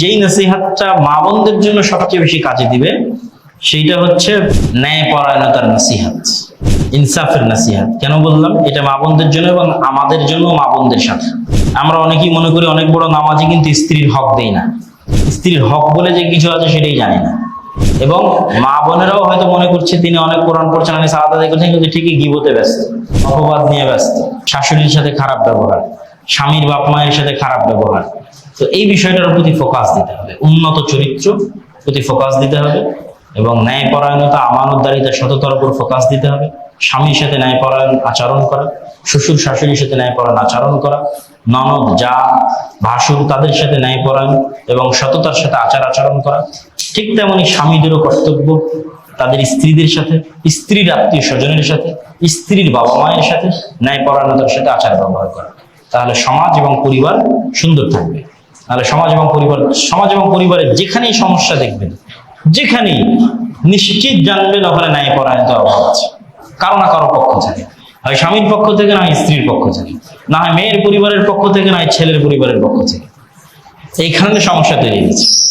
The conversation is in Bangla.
যেই নসিহাতটা মা বোনদের জন্য সবচেয়ে বেশি কাজে দিবে, সেইটা হচ্ছে ন্যায় পরায়ণতার নসিহাত, ইনসাফের নসিহাত। কেন বললাম? এটা মা বোনদের জন্য এবং আমাদের জন্য মা বোনদের সাথে। আমরা অনেকেই মনে করি অনেক বড় নামাজি কিন্তু স্ত্রীর হক দেই না। স্ত্রীর হক বলে যে কিছু আছে সেটাই জানি না। এবং মা বোনেরাও হয়তো মনে করছে তিনি অনেক কোরআন পড়ছেন অনেক আদায় করছেন কিন্তু ঠিকই গিবতে ব্যস্ত, অপবাদ নিয়ে ব্যস্ত, শাশুড়ির সাথে খারাপ ব্যবহার। স্বামীর বাপ মায়ের সাথে খারাপ ব্যবহার। তো এই বিষয়টার প্রতি ফোকাস দিতে হবে। উন্নত চরিত্র প্রতি ফোকাস দিতে হবে এবং ন্যায়পরায়ণতা, আমানতদারিতা সততার উপর ফোকাস দিতে হবে। স্বামীর সাথে ন্যায়পরায়ণ আচরণ করা, শ্বশুর শাশুড়ির সাথে ন্যায়পরায়ণ আচরণ করা, ননদ, যা, ভাসুর তাদের সাথে ন্যায়পরায়ণ এবং সততার সাথে আচার আচরণ করা। ঠিক তেমনি স্বামীদেরও কর্তব্য তাদের স্ত্রীদের সাথে, স্ত্রীর আত্মীয় স্বজনের সাথে, স্ত্রীর বাবা মায়ের সাথে ন্যায়পরায়ণতার সাথে আচার ব্যবহার করা। তাহলে সমাজ এবং পরিবার সুন্দর থাকবে। তাহলে সমাজ এবং পরিবার, সমাজ এবং পরিবারের যেখানেই সমস্যা দেখবেন, যেখানেই নিশ্চিত জানবেন ওখানে ন্যায় ন্যায়পরায়ণতার অভাব আছে। কারও না কারও পক্ষ থেকে। হয় স্বামীর পক্ষ থেকে, না হয় স্ত্রীর পক্ষ থেকে। না হয় মেয়ের পরিবারের পক্ষ থেকে, না ছেলের পরিবারের পক্ষ থেকে। এইখানে সমস্যা তৈরি হয়েছে।